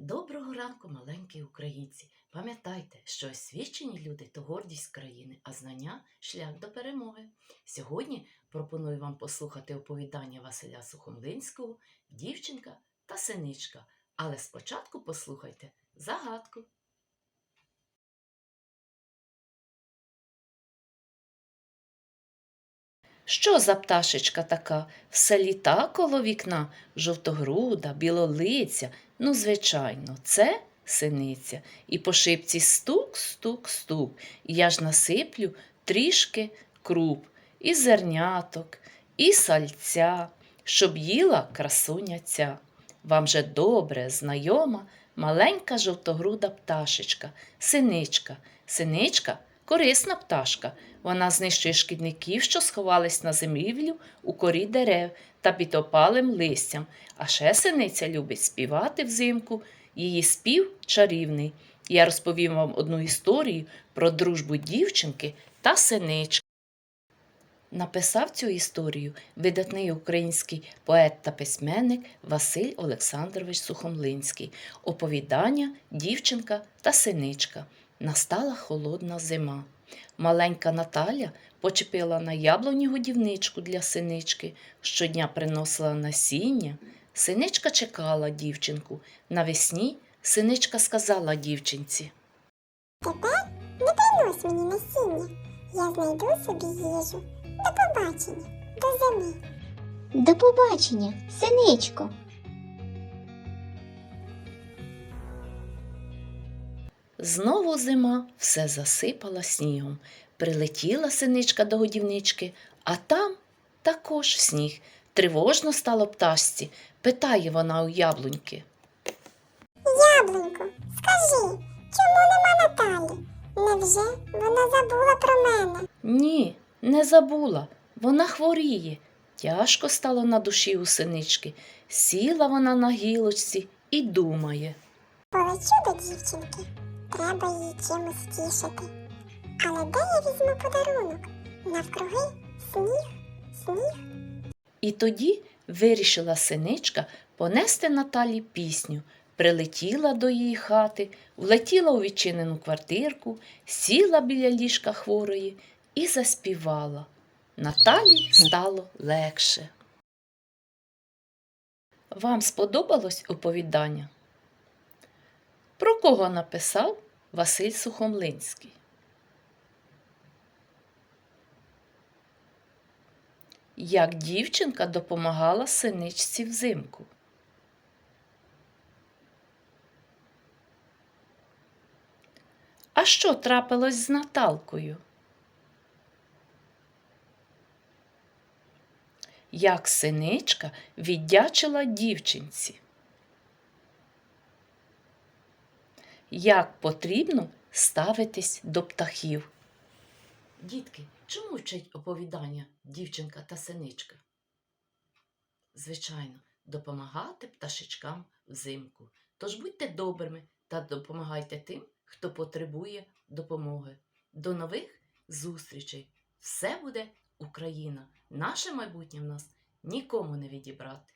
Доброго ранку, маленькі українці. Пам'ятайте, що освічені люди то гордість країни, а знання шлях до перемоги. Сьогодні пропоную вам послухати оповідання Василя Сухомлинського, дівчинка та синичка. Але спочатку послухайте загадку. Що за пташечка така? Все літа коло вікна, жовтогруда, білолиця. Ну, звичайно, це синиця. І по шипці стук, стук, стук. І я ж насиплю трішки круп, і зерняток, і сальця, щоб їла красуня ця. Вам же добре знайома маленька жовтогруда пташечка, синичка. Синичка корисна пташка. Вона знищує шкідників, що сховались на землівлю у корі дерев та під опалим листям. А ще синиця любить співати взимку. Її спів чарівний. Я розповім вам одну історію про дружбу дівчинки та синички. Написав цю історію видатний український поет та письменник Василь Олександрович Сухомлинський. Оповідання Дівчинка та синичка. Настала холодна зима. Маленька Наталя почепила на яблуні годівничку для синички, щодня приносила насіння. Синичка чекала дівчинку. Навесні синичка сказала дівчинці. Тепер не принось мені насіння. Я знайду собі їжу. До побачення, до зими. До побачення, синичко. Знову зима все засипала снігом. Прилетіла синичка до годівнички, а там також сніг. Тривожно стало пташці. Питає вона у яблуньки. Яблунько, скажи, чому нема Наталі? Невже вона забула про мене? Ні, не забула. Вона хворіє. Тяжко стало на душі у синички. Сіла вона на гілочці і думає. Полечу до дівчинки. Треба її чимось тішити. Але де я візьму подарунок? Навкруги сніг, сніг. І тоді вирішила синичка понести Наталі пісню. Прилетіла до її хати, влетіла у відчинену квартирку, сіла біля ліжка хворої і заспівала. Наталі стало легше. Вам сподобалось оповідання? Про кого написав Василь Сухомлинський? Як дівчинка допомагала синичці взимку. А що трапилось з Наталкою? Як синичка віддячила дівчинці? Як потрібно ставитись до птахів? Дітки, чому вчить оповідання дівчинка та синичка? Звичайно, допомагати пташечкам взимку. Тож будьте добрими та допомагайте тим, хто потребує допомоги. До нових зустрічей! Все буде Україна! Наше майбутнє в нас нікому не відібрати.